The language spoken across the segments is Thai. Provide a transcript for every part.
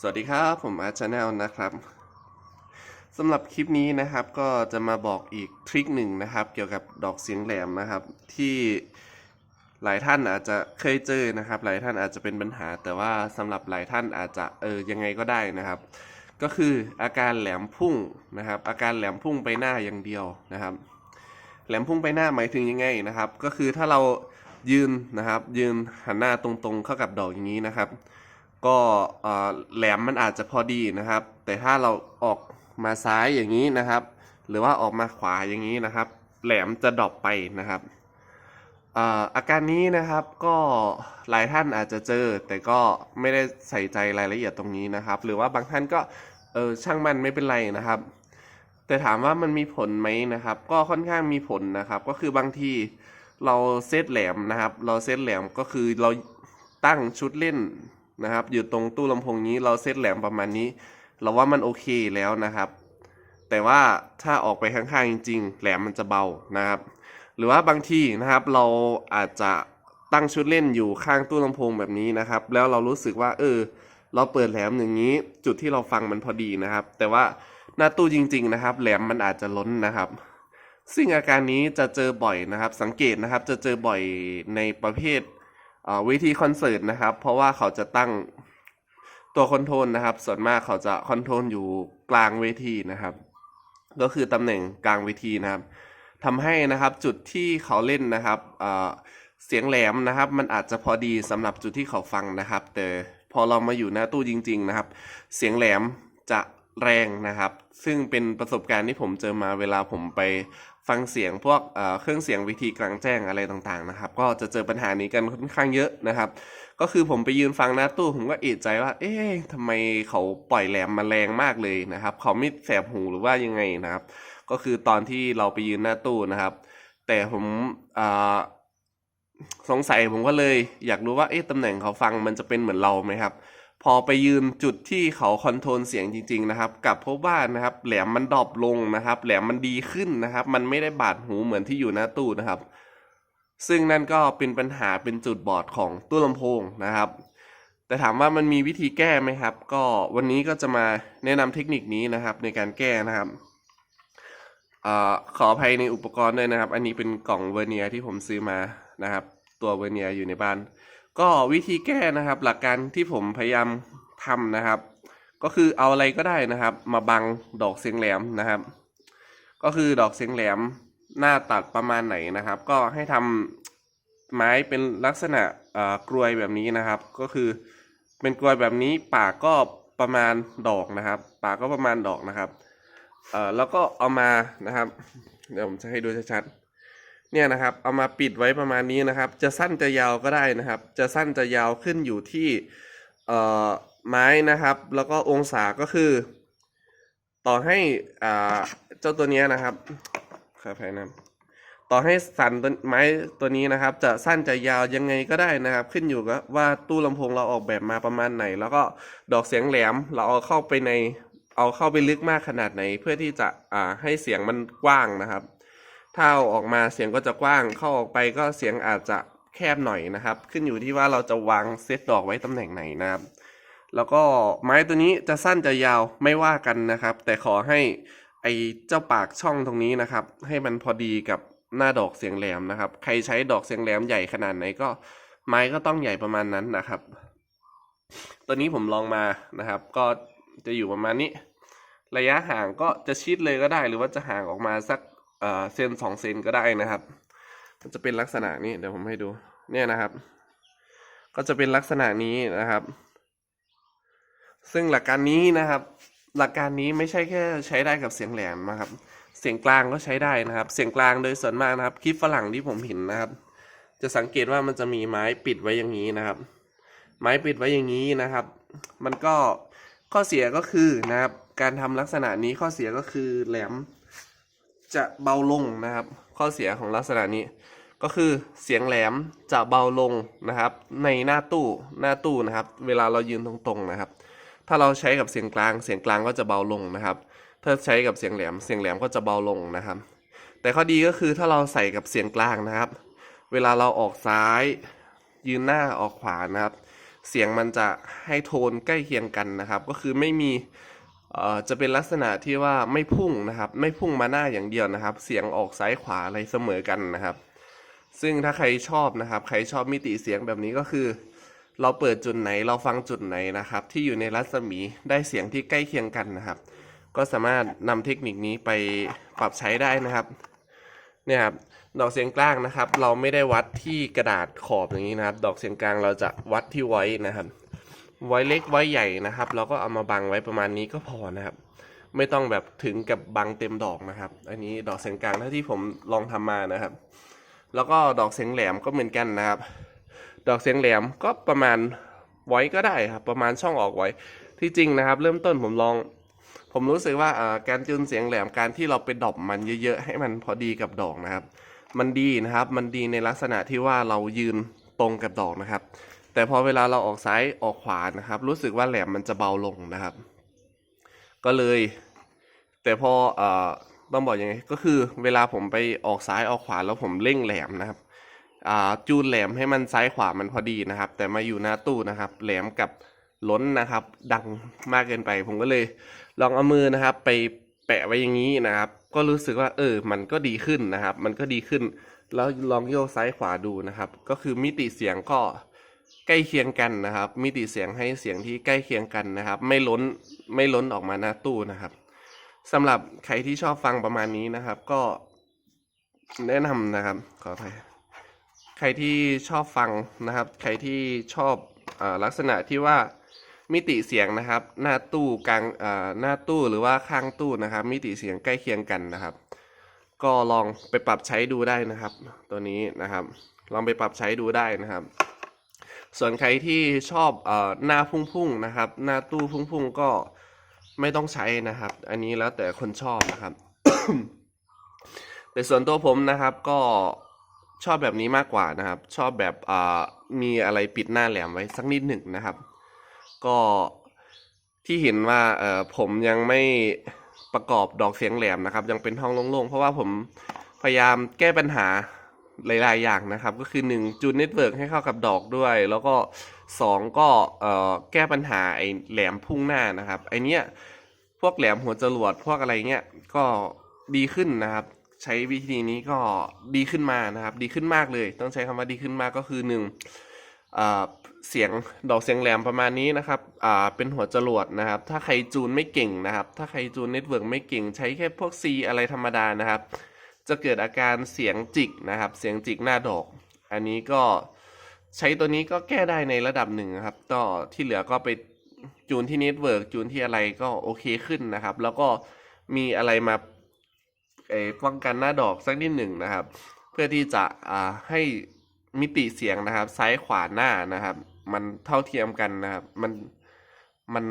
สวัสดีครับ ผมอาร์ชาแนลนะครับสำหรับคลิปนี้นะครับก็จะมาบอกอีกทริคหนึ่งนะครับ เกี่ยวกับดอกเสียงแหลมนะครับ ที่หลายท่านอาจจะเคยเจอนะครับ หลายท่านอาจจะเป็นปัญหา แต่ว่าสำหรับหลายท่านอาจจะเออยังไงก็ได้นะครับ ก็คืออาการแหลมพุ่งนะครับ อาการแหลมพุ่งไปหน้าอย่างเดียวนะครับ แหลมพุ่งไปหน้าหมายถึงยังไงนะครับ ก็คือถ้าเรายืนนะครับ ยืนหันหน้าตรงๆเข้ากับดอกอย่างนี้นะครับ ก็แหลมมันอาจจะพอดีนะครับ แต่ถ้าเราออกมาซ้ายอย่างนี้นะครับ หรือว่าออกมาขวาอย่างนี้นะครับ แหลมจะดรอปไปนะครับเอ่ออาการนี้นะครับก็หลายท่านอาจจะเจอ แต่ก็ไม่ได้ใส่ใจรายละเอียดตรงนี้นะครับ หรือว่าบางท่านก็เออช่างมันไม่เป็นไรนะครับ แต่ถามว่ามันมีผลไหมนะครับ ก็ค่อนข้างมีผลนะครับ ก็คือบางทีเราเซตแหลมนะครับ เราเซตแหลมก็คือเราตั้งชุดเล่น นะครับ อยู่ตรงตู้ลำโพงนี้เราเซตแหลมประมาณนี้ เราว่ามันโอเคแล้วนะครับ แต่ว่าถ้าออกไปข้างๆจริง ๆ แหลมมันจะเบานะครับ หรือว่าบางทีนะครับเราอาจจะตั้งชุดเล่นอยู่ข้างตู้ลำโพงแบบนี้นะครับ แล้วเรารู้สึกว่า เออ เราเปิดแหลมอย่างนี้ จุดที่เราฟังมันพอดีนะครับ แต่ว่าหน้าตู้จริง ๆ นะครับ แหลมมันอาจจะล้นนะครับซึ่งอาการนี้จะเจอบ่อยนะครับ สังเกตนะครับ จะเจอบ่อยในประเภท วทีคอนเสิร์ตนะครับ เพราะว่าเขาจะตั้งตัวคอนโทรลนะครับ ส่วนมากเขาจะคอนโทรลอยู่กลางเวทีนะครับ ก็คือตำแหน่งกลางเวทีนะครับทำให้นะครับจุดที่เขาเล่นนะครับเสียงแหลมนะครับ มันอาจจะพอดีสำหรับจุดที่เขาฟังนะครับ แต่พอเรามาอยู่หน้าตู้จริง ๆ นะครับ เสียงแหลมจะแรงนะครับ ซึ่งเป็นประสบการณ์ที่ผมเจอมาเวลาผมไป ฟังเสียงพวกเครื่องเสียงวิธีกลางแจ้งอะไรต่างๆนะครับ ก็จะเจอปัญหานี้กันค่อนข้างเยอะนะครับ ก็คือผมไปยืนฟังหน้าตู้ผมก็เอะใจว่า เอ๊ะทำไมเขาปล่อยแหลมมาแรงมากเลยนะครับ เขาไม่แสบหูหรือว่ายังไงนะครับ ก็คือตอนที่เราไปยืนหน้าตู้นะครับ แต่ผมสงสัยผมก็เลย อยากรู้ว่าเอ๊ะตำแหน่งเขาฟังมันจะเป็นเหมือนเราไหมครับ พอไปยืนจุดที่เขาคอนโทรลเสียงจริง ๆ นะครับกลับพบว่านะครับแหลมมันดรอปลงนะครับ แหลมมันดีขึ้นนะครับ มันไม่ได้บาดหูเหมือนที่อยู่หน้าตู้นะครับ ซึ่งนั่นก็เป็นปัญหาเป็นจุดบอดของตู้ลำโพงนะครับ แต่ถามว่ามันมีวิธีแก้ไหมครับ ก็วันนี้ก็จะมาแนะนำเทคนิคนี้นะครับในการแก้นะครับอขออภัยในอุปกรณ์ด้วยนะครับ อันนี้เป็นกล่องเวอร์เนียที่ผมซื้อมานะครับ ตัวเวอร์เนียอยู่ในบ้าน ก็วิธีแก้นะครับหลักการที่ผมพยายามทำนะครับ ก็คือเอาอะไรก็ได้นะครับ มาบังดอกเสียงแหลมนะครับ ก็คือดอกเสียงแหลมหน้าตัดประมาณไหนนะครับ ก็ให้ทำไม้เป็นลักษณะกลวยแบบนี้นะครับ ก็คือเป็นกลวยแบบนี้ปากก็ประมาณดอกนะครับ ปากก็ประมาณดอกนะครับ เอ่อแล้วก็เอามานะครับ เดี๋ยวผมจะให้ดูชัดๆ เนี่ยนะครับเอามาปิดไว้ประมาณนี้นะครับ จะสั้นจะยาวก็ได้นะครับ จะสั้นจะยาวขึ้นอยู่ที่เอ่อไม้นะครับ แล้วก็องศาก็คือ ต่อให้อ่าเจ้าตัวเนี้ยนะครับขออภัยนะต่อให้สันต้นไม้ตัวนี้นะครับ จะสั้นจะยาวยังไงก็ได้นะครับ ขึ้นอยู่กับว่าตู้ลำโพงเราออกแบบมาประมาณไหน แล้วก็ดอกเสียงแหลมเราเอาเข้าไปในเอาเข้าไปลึกมากขนาดไหน เพื่อที่จะอ่าให้เสียงมันกว้างนะครับ ถ้าออกมาเสียงก็จะกว้าง เข้าออกไปก็เสียงอาจจะแคบหน่อยนะครับ ขึ้นอยู่ที่ว่าเราจะวางเซตดอกไว้ตำแหน่งไหนนะครับ แล้วก็ไม้ตัวนี้จะสั้นจะยาวไม่ว่ากันนะครับ แต่ขอให้ไอเจ้าปากช่องตรงนี้นะครับ ให้มันพอดีกับหน้าดอกเสียงแหลมนะครับ ใครใช้ดอกเสียงแหลมใหญ่ขนาดไหนก็ไม้ก็ต้องใหญ่ประมาณนั้นนะครับ ตัวนี้ผมลองมานะครับ ก็จะอยู่ประมาณนี้ ระยะห่างก็จะชิดเลยก็ได้ หรือว่าจะห่างออกมาสัก เซนสองเซนก็ได้นะครับ มันจะเป็นลักษณะนี้เดี๋ยวผมให้ดู เนี่ยนะครับ ก็จะเป็นลักษณะนี้นะครับ ซึ่งหลักการนี้นะครับ หลักการนี้ไม่ใช่แค่ใช้ได้กับเสียงแหลมนะครับ เสียงกลางก็ใช้ได้นะครับ เสียงกลางโดยส่วนมากนะครับ คลิปฝรั่งที่ผมเห็นนะครับ จะสังเกตว่ามันจะมีไม้ปิดไว้อย่างนี้นะครับ ไม้ปิดไว้อย่างนี้นะครับ มันก็ข้อเสียก็คือนะครับ การทำลักษณะนี้ข้อเสียก็คือแหลม จะเบาลงนะครับ ข้อเสียของลักษณะนี้ ก็คือเสียงแหลมจะเบาลงนะครับ ในหน้าตู้หน้าตู้นะครับ เวลาเรายืนตรงๆนะครับ ถ้าเราใช้กับเสียงกลาง เสียงกลางก็จะเบาลงนะครับ ถ้าใช้กับเสียงแหลม เสียงแหลมก็จะเบาลงนะครับ แต่ข้อดีก็คือถ้าเราใส่กับเสียงกลางนะครับ เวลาเราออกซ้าย ยืนหน้าออกขวานะครับ เสียงมันจะให้โทนใกล้เคียงกันนะครับ ก็คือไม่มี จะเป็นลักษณะที่ว่าไม่พุ่งนะครับ ไม่พุ่งมาหน้าอย่างเดียวนะครับ เสียงออกซ้ายขวาอะไรเสมอกันนะครับ ซึ่งถ้าใครชอบนะครับ ใครชอบมิติเสียงแบบนี้ก็คือ เราเปิดจุดไหนเราฟังจุดไหนนะครับ ที่อยู่ในรัศมีได้เสียงที่ใกล้เคียงกันนะครับ ก็สามารถนำเทคนิคนี้ไปปรับใช้ได้นะครับเนี่ยครับดอกเสียงกลางนะครับ เราไม่ได้วัดที่กระดาษขอบอย่างนี้นะครับ ดอกเสียงกลางเราจะวัดที่ไว้นะครับ ไว้เล็กไว้ใหญ่นะครับ เราก็เอามาบังไว้ประมาณนี้ก็พอนะครับ ไม่ต้องแบบถึงกับบังเต็มดอกนะครับ อันนี้ดอกเสียงกลางเท่าที่ผมลองทำมานะครับ แล้วก็ดอกเสียงแหลมก็เหมือนกันนะครับ ดอกเสียงแหลมก็ประมาณไว้ก็ได้ครับ ประมาณช่องออกไว้ที่จริงนะครับ เริ่มต้นผมลอง ผมรู้สึกว่าการจูนเสียงแหลมการที่เราไปดอปมันเยอะๆให้มันพอดีกับดอกนะครับ มันดีนะครับ มันดีในลักษณะที่ว่าเรายืนตรงกับดอกนะครับ แต่พอเวลาเราออกซ้ายออกขวานะครับ รู้สึกว่าแหลมมันจะเบาลงนะครับ ก็เลย แต่พอเอ่อต้องบอกยังไงก็คือเวลาผมไปออกซ้ายออกขวาแล้วผมเร่งแหลมนะครับอ่าจูนแหลมให้มันซ้ายขวามันพอดีนะครับ แต่มาอยู่หน้าตู้นะครับ แหลมกับล้นนะครับ ดังมากเกินไป ผมก็เลยลองเอามือนะครับ ไปแปะไว้อย่างนี้นะครับ ก็รู้สึกว่าเออ มันก็ดีขึ้นนะครับ มันก็ดีขึ้น แล้วลองโยกซ้ายขวาดูนะครับ ก็คือมิติเสียงก็ ใกล้เคียงกันนะครับ มิติเสียงให้เสียงที่ใกล้เคียงกันนะครับ ไม่ล้นไม่ล้นออกมาหน้าตู้นะครับสำหรับใครที่ชอบฟังประมาณนี้นะครับ ก็แนะนำนะครับขออภัยใครที่ชอบฟังนะครับ ใครที่ชอบอลักษณะที่ว่ามิติเสียงนะครับ หน้าตู้กลางหน้าตู้หรือว่าข้างตู้นะครับ มิติเสียงใกล้เคียงกันนะครับ ก็ลองไปปรับใช้ดูได้นะครับ ตัวนี้นะครับ ลองไปปรับใช้ดูได้นะครับ ส่วนใครที่ชอบเอ่อหน้าพุ่งๆนะครับ หน้าตู้พุ่งๆก็ไม่ต้องใช้นะครับ อันนี้แล้วแต่คนชอบนะครับ แต่ส่วนตัวผมนะครับก็ชอบแบบนี้มากกว่านะครับ ชอบแบบอ่ามีอะไรปิดหน้าแหลมไว้สักนิดหนึ่งนะครับ ก็ที่เห็นว่าเออผมยังไม่ประกอบดอกเสียงแหลมนะครับ ยังเป็นห้องโล่งๆ เพราะว่าผมพยายามแก้ปัญหา หลายๆ อย่างนะครับ ก็คือ 1 จูนเน็ตเวิร์กให้เข้ากับดอกด้วย แล้วก็ 2 ก็แก้ปัญหาไอ้แหลมพุ่งหน้านะครับไอเนี้ยพวกแหลมหัวจรวดพวกอะไรเงี้ยก็ดีขึ้นนะครับ ใช้วิธีนี้ก็ดีขึ้นมานะครับ ดีขึ้นมากเลย ต้องใช้คำว่าดีขึ้นมากก็คือหนึ่งเสียงดอกเสียงแหลมประมาณนี้นะครับ อ่า เป็นหัวจรวดนะครับ ถ้าใครจูนไม่เก่งนะครับ ถ้าใครจูนเน็ตเวิร์กไม่เก่ง ใช้แค่พวก C อะไรธรรมดานะครับ จะเกิดอาการเสียงจิกนะครับ เสียงจิกหน้าดอก อันนี้ก็ใช้ตัวนี้ก็แก้ได้ในระดับหนึ่งครับก็ที่เหลือก็ไปจูนที่เน็ตเวิร์กจูนที่อะไรก็โอเคขึ้นนะครับ แล้วก็มีอะไรมาป้องกันหน้าดอกสักนิดหนึ่งนะครับ เพื่อที่จะให้มิติเสียงนะครับ ซ้ายขวาหน้านะครับ มันเท่าเทียมกันนะครับ มันมัน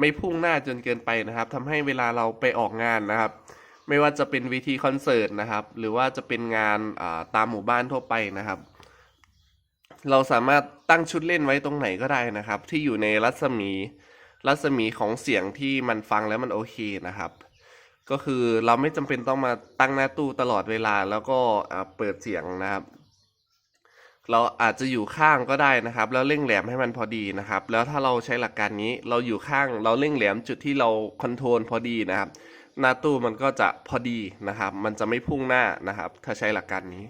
ไม่พุ่งหน้าจนเกินไปนะครับทำให้เวลาเราไปออกงานนะครับ ไม่ว่าจะเป็นเวทีคอนเสิร์ตนะครับ หรือว่าจะเป็นงานาตามหมู่บ้านทั่วไปนะครับ เราสามารถตั้งชุดเล่นไว้ตรงไหนก็ได้นะครับ ที่อยู่ในรัศมีรัศมีของเสียงที่มันฟังแล้วมันโอเคนะครับ ก็คือเราไม่จำเป็นต้องมาตั้งหน้าตู้ตลอดเวลาแล้วก็เปิดเสียงนะครับ เราอาจจะอยู่ข้างก็ได้นะครับ แล้วเร่งแหลมให้มันพอดีนะครับ แล้วถ้าเราใช้หลักการนี้เราอยู่ข้างเราเร่งแหลมจุดที่เราคอนโทรลพอดีนะครับ หน้าตู้มันก็จะพอดีนะครับ มันจะไม่พุ่งหน้านะครับ ถ้าใช้หลักการนี้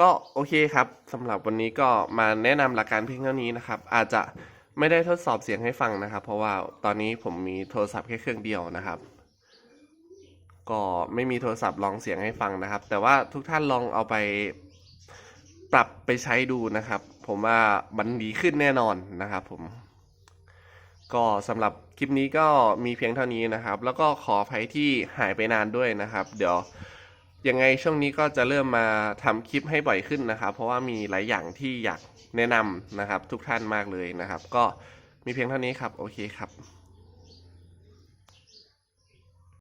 ก็โอเคครับสำหรับวันนี้ก็มาแนะนำหลักการเพียงเท่านี้นะครับ อาจจะไม่ได้ทดสอบเสียงให้ฟังนะครับ เพราะว่าตอนนี้ผมมีโทรศัพท์แค่เครื่องเดียวนะครับ ก็ไม่มีโทรศัพท์ลองเสียงให้ฟังนะครับ แต่ว่าทุกท่านลองเอาไปปรับไปใช้ดูนะครับ ผมว่ามันดีขึ้นแน่นอนนะครับผม ก็สำหรับคลิปนี้ก็มีเพียงเท่านี้นะครับ แล้วก็ขออภัยที่หายไปนานด้วยนะครับ เดี๋ยวยังไงช่วงนี้ก็จะเริ่มมาทำคลิปให้บ่อยขึ้นนะครับ เพราะว่ามีหลายอย่างที่อยากแนะนำนะครับ ทุกท่านมากเลยนะครับ ก็มีเพียงเท่านี้ครับ โอเคครับ